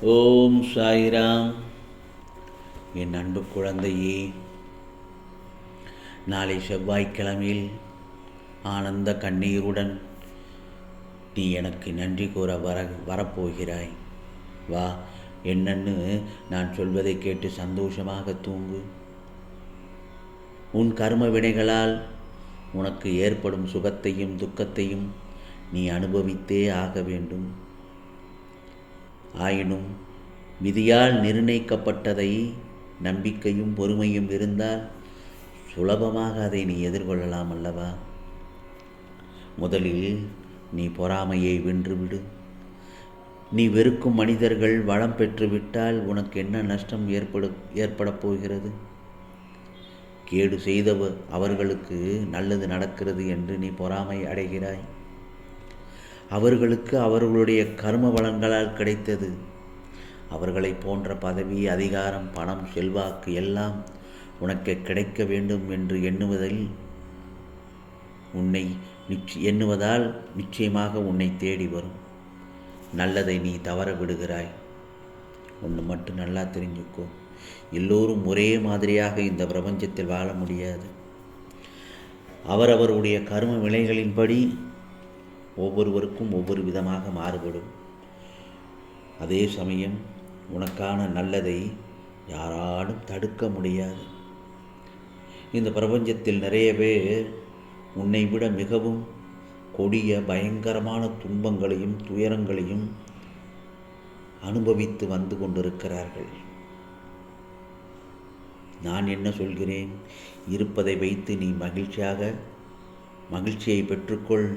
ஓம் சாய்ராம். என் அன்பு குழந்தையே நாளை செவ்வாய்க்கிழமையில் ஆனந்த கண்ணீருடன் நீ எனக்கு நன்றி கூற வர வரப்போகிறாய். வா என்னன்னு நான் சொல்வதை கேட்டு சந்தோஷமாக தூங்கு. உன் கர்ம வினைகளால் உனக்கு ஏற்படும் சுகத்தையும் துக்கத்தையும் நீ அனுபவித்தே ஆக வேண்டும். ஆயினும் விதியால் நிர்ணயிக்கப்பட்டதை நம்பிக்கையும் பொறுமையும் இருந்தால் சுலபமாக அதை நீ எதிர்கொள்ளலாம் அல்லவா? முதலில் நீ பொறாமையை வென்றுவிடு. நீ வெறுக்கும் மனிதர்கள் வளம் பெற்றுவிட்டால் உனக்கு என்ன நஷ்டம் ஏற்பட ஏற்படப் போகிறது? கேடு செய்தவ அவர்களுக்கு நல்லது நடக்கிறது என்று நீ பொறாமை அடைகிறாய். அவர்களுக்கு அவர்களுடைய கர்ம வளங்களால் கிடைத்தது. அவர்களை போன்ற பதவி அதிகாரம் பணம் செல்வாக்கு எல்லாம் உனக்கு கிடைக்க வேண்டும் என்று எண்ணுவதில் உன்னை நிச்ச எண்ணுவதால் நிச்சயமாக உன்னை தேடி வரும். நல்லதை நீ தவற விடுகிறாய். ஒன்று மட்டும் நல்லா தெரிஞ்சுக்கோ. எல்லோரும் ஒரே மாதிரியாக இந்த பிரபஞ்சத்தில் வாழ முடியாது. அவரவருடைய கர்ம விலைகளின்படி ஒவ்வொருவருக்கும் ஒவ்வொரு விதமாக மாறுபடும். அதே சமயம் உனக்கான நல்லதை யாராலும் தடுக்க முடியாது. இந்த பிரபஞ்சத்தில் நிறைய பேர் உன்னை விட மிகவும் கொடிய பயங்கரமான துன்பங்களையும் துயரங்களையும் அனுபவித்து வந்து கொண்டிருக்கிறார்கள். நான் என்ன சொல்கிறேன்? இருப்பதை வைத்து நீ மகிழ்ச்சியாக மகிழ்ச்சியை பெற்றுக்கொள்.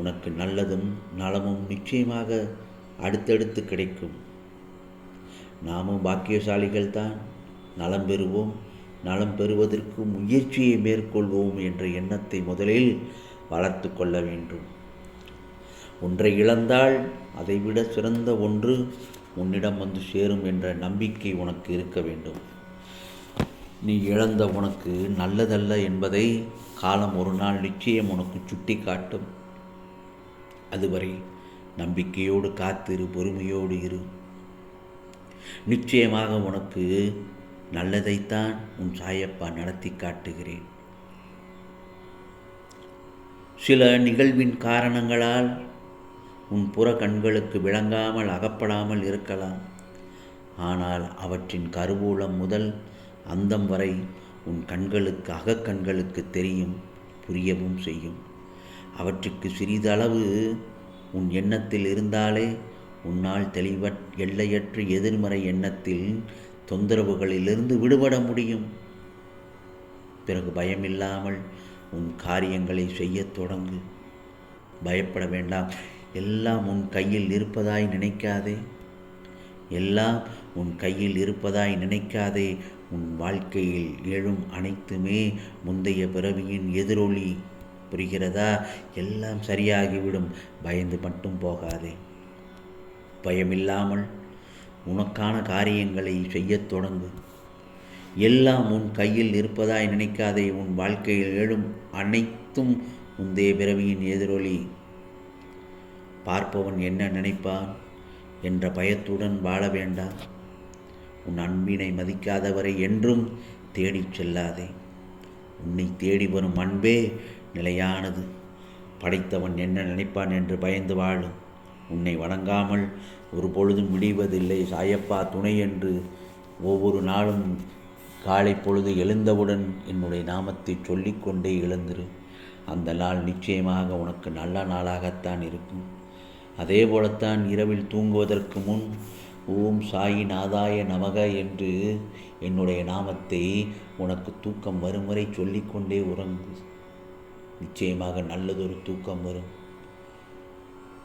உனக்கு நல்லதும் நலமும் நிச்சயமாக அடுத்தடுத்து கிடைக்கும். நாமும் பாக்கியசாலிகள் தான் நலம் பெறுவோம். நலம் பெறுவதற்கு முயற்சியை மேற்கொள்வோம் என்ற எண்ணத்தை முதலில் வளர்த்து கொள்ள வேண்டும். ஒன்றை இழந்தால் அதைவிட சிறந்த ஒன்று உன்னிடம் வந்து சேரும் என்ற நம்பிக்கை உனக்கு இருக்க வேண்டும். நீ இழந்த உனக்கு நல்லதல்ல என்பதை காலம் ஒரு நாள் நிச்சயம் உனக்கு சுட்டி காட்டும் அதுவரை நம்பிக்கையோடு காத்திரு பொறுமையோடு இரு. நிச்சயமாக உனக்கு நல்லதைத்தான் உன் சாயப்பா நடத்தி காட்டுகிறேன். சில நிகழ்வின் காரணங்களால் உன் புற கண்களுக்கு விளங்காமல் அகப்படாமல் இருக்கலாம். ஆனால் அவற்றின் கருவூலம் முதல் அந்தம் வரை உன் கண்களுக்கு அகக்கண்களுக்கு தெரியும் புரியவும் செய்யும். அவற்றுக்கு சிறிதளவு உன் எண்ணத்தில் இருந்தாலே உன்னால் தெளிவ எல்லையற்ற எதிர்மறை எண்ணத்தில் தொந்தரவுகளிலிருந்து விடுபட முடியும். பிறகு பயமில்லாமல் உன் காரியங்களை செய்யத் தொடங்கு. பயப்பட வேண்டாம். எல்லாம் உன் கையில் இருப்பதாய் நினைக்காதே. எல்லாம் உன் கையில் இருப்பதாய் நினைக்காதே. உன் வாழ்க்கையில் எழும் அனைத்துமே முந்தைய பிறவியின் எதிரொலி. புரிகிறதா? எல்லாம் சரியாகிவிடும். பயந்து மட்டும் போகாதே. பயமில்லாமல் உனக்கான காரியங்களை செய்யத் தொடங்கு. எல்லாம் உன் கையில் இருப்பதாய் நினைக்காதே. உன் வாழ்க்கையில் எழும் அனைத்தும் முந்தைய பிறவியின் எதிரொலி. பார்ப்பவன் என்ன நினைப்பான் என்ற பயத்துடன் வாழ வேண்டாம். உன் அன்பினை மதிக்காதவரை என்றும் தேடிச் செல்லாதே. உன்னை தேடி வரும் அன்பே நிலையானது. படைத்தவன் என்ன நினைப்பான் என்று பயந்து வாழும் உன்னை வணங்காமல் ஒரு பொழுதும் விடிவதில்லை. சாயப்பா துணை என்று ஒவ்வொரு நாளும் காலை பொழுது எழுந்தவுடன் என்னுடைய நாமத்தை சொல்லிக்கொண்டே எழுந்திரு. அந்த நாள் நிச்சயமாக உனக்கு நல்ல நாளாகத்தான் இருக்கும். அதே போலத்தான் இரவில் தூங்குவதற்கு முன் ஓம் சாயி நாதாய நமக என்று என்னுடைய நாமத்தை உனக்கு தூக்கம் வரும் வரை சொல்லிக்கொண்டே உறங்கு. நிச்சயமாக நல்லதொரு தூக்கம் வரும்.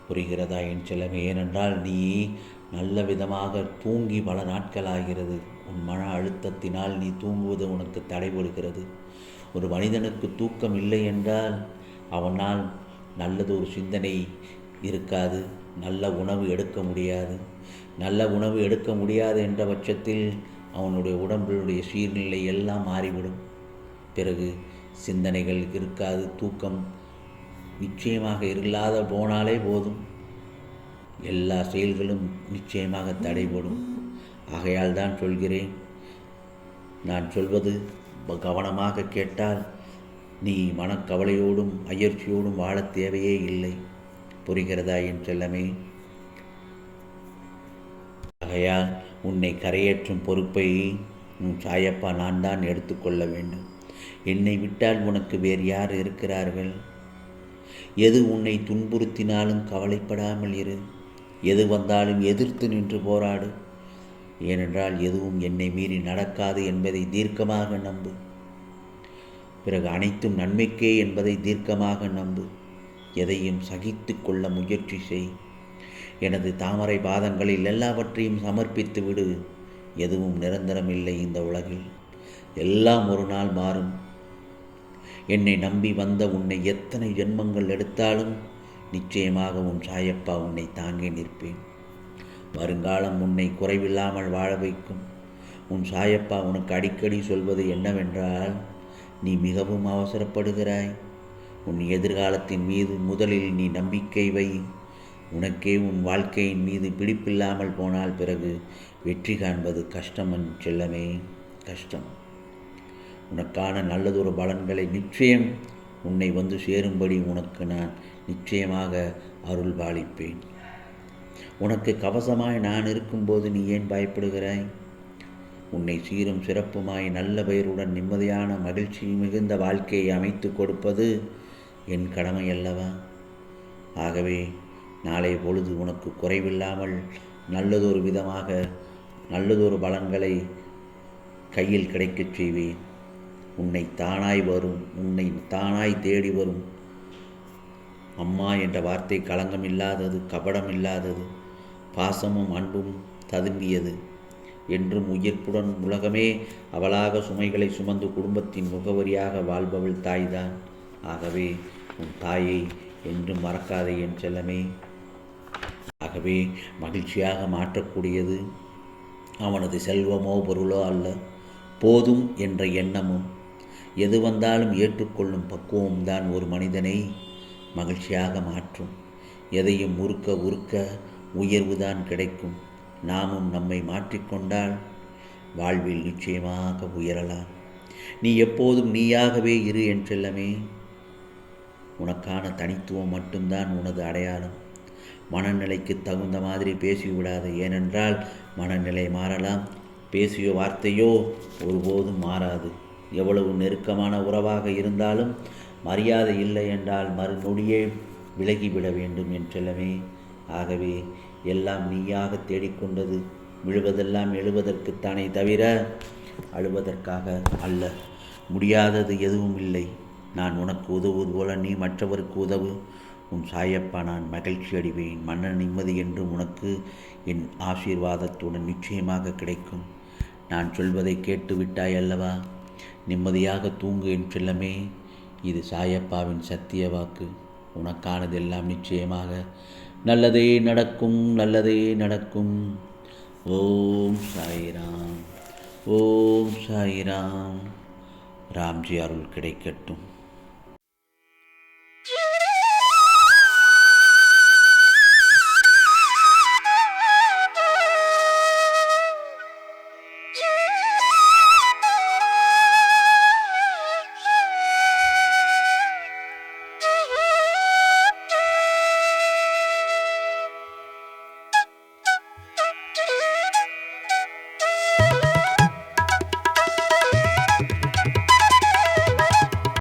புரிகிறதா என் செலவு ஏனென்றால் நீ நல்ல விதமாக தூங்கி பல நாட்கள் ஆகிறது உன் மன அழுத்தத்தினால் நீ தூங்குவது உனக்கு தடைபடுகிறது ஒரு மனிதனுக்கு தூக்கம் இல்லை என்றால் அவனால் நல்லது ஒரு சிந்தனை இருக்காது. நல்ல உணவு எடுக்க முடியாது. நல்ல உணவு எடுக்க முடியாது என்ற பட்சத்தில் அவனுடைய உடம்பினுடைய சீர்நிலை எல்லாம் மாறிவிடும். பிறகு சிந்தனைகள் இருக்காது தூக்கம் நிச்சயமாக இல்லாத போனாலே போதும். எல்லா செயல்களும் நிச்சயமாக தடைபடும். ஆகையால் தான் சொல்கிறேன் நான் சொல்வது கவனமாக கேட்டால் நீ மனக்கவலையோடும் அயற்சியோடும் வாழத் தேவையே இல்லை. புரிகிறதா என் செல்லமே? ஆகையால் உன்னை கரையேற்றும் பொறுப்பை உன் சாயப்பா நான் தான் எடுத்துக்கொள்ள வேண்டும். என்னை விட்டால் உனக்கு வேறு யார் இருக்கிறார்கள்? எது உன்னை துன்புறுத்தினாலும் கவலைப்படாமல் இரு. எது வந்தாலும் எதிர்த்து நின்று போராடு. ஏனென்றால் எதுவும் என்னை மீறி நடக்காது என்பதை தீர்க்கமாக நம்பு. பிறகு அனைத்தும் நன்மைக்கே என்பதை தீர்க்கமாக நம்பு. எதையும் சகித்து கொள்ள முயற்சி செய். எனது தாமரை பாதங்களில் எல்லாவற்றையும் சமர்ப்பித்து விடு. எதுவும் நிரந்தரமில்லை இந்த உலகில். எல்லாம் ஒரு நாள் மாறும். என்னை நம்பி வந்த உன்னை எத்தனை ஜென்மங்கள் எடுத்தாலும் நிச்சயமாக உன் சாயப்பா உன்னை தாங்கி நிற்பேன். வருங்காலம் உன்னை குறைவில்லாமல் வாழ வைக்கும். உன் சாயப்பா உனக்கு அடிக்கடி சொல்வது என்னவென்றால் நீ மிகவும் அவசரப்படுகிறாய். உன் எதிர்காலத்தின் மீது முதலில் நீ நம்பிக்கை வை. உனக்கே உன் வாழ்க்கையின் மீது பிடிப்பில்லாமல் போனால் பிறகு வெற்றி காண்பது கஷ்டம் செல்லமே கஷ்டம். உனக்கான நல்லதொரு பலன்களை நிச்சயம் உன்னை வந்து சேரும்படி உனக்கு நான் நிச்சயமாக அருள் பாலிப்பேன். உனக்கு கவசமாய் நான் இருக்கும்போது நீ ஏன் பயப்படுகிறாய்? உன்னை சீரும் சிறப்புமாய் நல்ல பெயருடன் நிம்மதியான மகிழ்ச்சி மிகுந்த வாழ்க்கையை அமைத்து கொடுப்பது என் கடமை அல்லவா ஆகவே நாளை பொழுது உனக்கு குறைவில்லாமல் நல்லதொரு விதமாக நல்லதொரு பலன்களை கையில் கிடைக்கச் செய்வேன். உன்னை தானாய் வரும் உன்னை தானாய் தேடி வரும். அம்மா என்ற வார்த்தை களங்கம் இல்லாதது கபடம் இல்லாதது பாசமும் அன்பும் ததும்பியது. என்றும் உயிர்ப்புடன் உலகமே அவளாக சுமைகளை சுமந்து குடும்பத்தின் முகவரியாக வாழ்பவள் தாய்தான். ஆகவே உன் தாயை என்றும் மறக்காதே என் செல்லமே. ஆகவே மகிழ்ச்சியாக மாற்றக்கூடியது அவனது செல்வமோ பொருளோ அல்ல போதும் என்ற எண்ணமும் எது வந்தாலும் ஏற்றுக்கொள்ளும் பக்குவம்தான் ஒரு மனிதனை மகிழ்ச்சியாக மாற்றும். எதையும் உருக்க உருக்க உயர்வுதான் கிடைக்கும். நாமும் நம்மை மாற்றிக்கொண்டால் வாழ்வில் நிச்சயமாக உயரலாம். நீ எப்போதும் நீயாகவே இரு என்றெல்லாமே உனக்கான தனித்துவம் மட்டும்தான் உனது அடையாளம். மனநிலைக்கு தகுந்த மாதிரி பேசிவிடாது. ஏனென்றால் மனநிலை மாறலாம். பேசிய வார்த்தையோ ஒருபோதும் மாறாது. எவ்வளவு நெருக்கமான உறவாக இருந்தாலும் மரியாதை இல்லை என்றால் மறுநொடியே விலகிவிட வேண்டும் என்றெல்லாமே. ஆகவே எல்லாம் நீயாக தேடிக்கொண்டது விழுவதெல்லாம் எழுவதற்குத்தானே தவிர அழுவதற்காக அல்ல. முடியாதது எதுவும் இல்லை. நான் உனக்கு உதவுவது போல நீ மற்றவருக்கு உதவு. உன் சாயப்பா நான் மகிழ்ச்சி அடைவேன். மன நிம்மதி என்றும் உனக்கு என் ஆசீர்வாதத்துடன் நிச்சயமாக கிடைக்கும். நான் சொல்வதை கேட்டு விட்டாய் அல்லவா? நிம்மதியாக தூங்கு என் செல்லமே. இது சாயப்பாவின் சத்திய வாக்கு. உனக்கானதெல்லாம் நிச்சயமாக. நல்லதே நடக்கும் நல்லதே நடக்கும். ஓம் சாய்ராம் ஓம் சாய்ராம். ராம்ஜி அருள் கிடைக்கட்டும்.